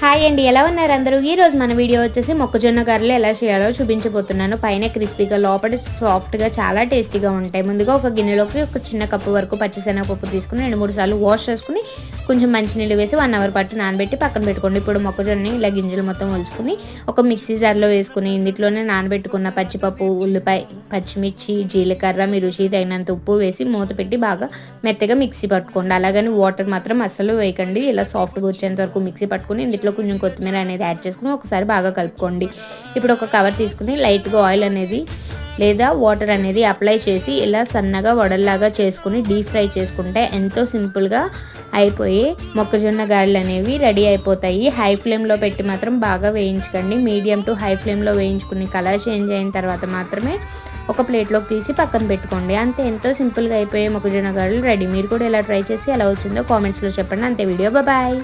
Hi అండి ఎలా ఉన్నారు అందరూ? ఈరోజు మన వీడియో వచ్చేసి మొక్కజొన్న గారెలు ఎలా చేయాలో చూపించబోతున్నాను. పైన క్రిస్పీగా లోపల సాఫ్ట్గా చాలా టేస్టీగా ఉంటాయి. ముందుగా ఒక గిన్నెలోకి ఒక చిన్న కప్పు వరకు పచ్చిశనగపప్పు తీసుకుని రెండు మూడు సార్లు వాష్ చేసుకుని కొంచెం మంచినీళ్ళు వేసి వన్ అవర్ పాటు నానబెట్టి పక్కన పెట్టుకోండి. ఇప్పుడు మొక్కజొన్నని ఇలా గింజలు మొత్తం ఒలుచుకుని ఒక మిక్సీ జార్లో వేసుకుని ఇందులోనే నానబెట్టుకున్న పచ్చిపప్పు ఉల్లిపాయ పచ్చిమిర్చి జీలకర్ర మీ రుచి తగినంత ఉప్పు వేసి మూత పెట్టి బాగా మెత్తగా మిక్సీ పట్టుకోండి. అలాగని వాటర్ మాత్రం అస్సలు వేయకండి. ఇలా సాఫ్ట్గా వచ్చేంత వరకు మిక్సీ పట్టుకుని ఇందులో కొంచెం కొత్తిమీర అనేది యాడ్ చేసుకుని ఒకసారి బాగా కలుపుకోండి. ఇప్పుడు ఒక కవర్ తీసుకుని లైట్గా ఆయిల్ అనేది లేదా వాటర్ అనేది అప్లై చేసి ఇలా సన్నగా వడల్లాగా చేసుకుని డీప్ ఫ్రై చేసుకుంటే ఎంతో సింపుల్గా అయిపోయి మొక్కజొన్న గారెలు అనేవి రెడీ అయిపోతాయి. హై ఫ్లేమ్లో పెట్టి మాత్రం బాగా వేయించకండి. మీడియం టు హై ఫ్లేమ్లో వేయించుకుని కలర్ చేంజ్ అయిన తర్వాత మాత్రమే ఒక ప్లేట్లోకి తీసి పక్కన పెట్టుకోండి. అంతే ఎంతో సింపుల్గా అయిపోయే మొక్కజొన్న గారెలు రెడీ. మీరు కూడా ఎలా ట్రై చేసి ఎలా వచ్చిందో కామెంట్స్లో చెప్పండి. అంతే వీడియో. బాయ్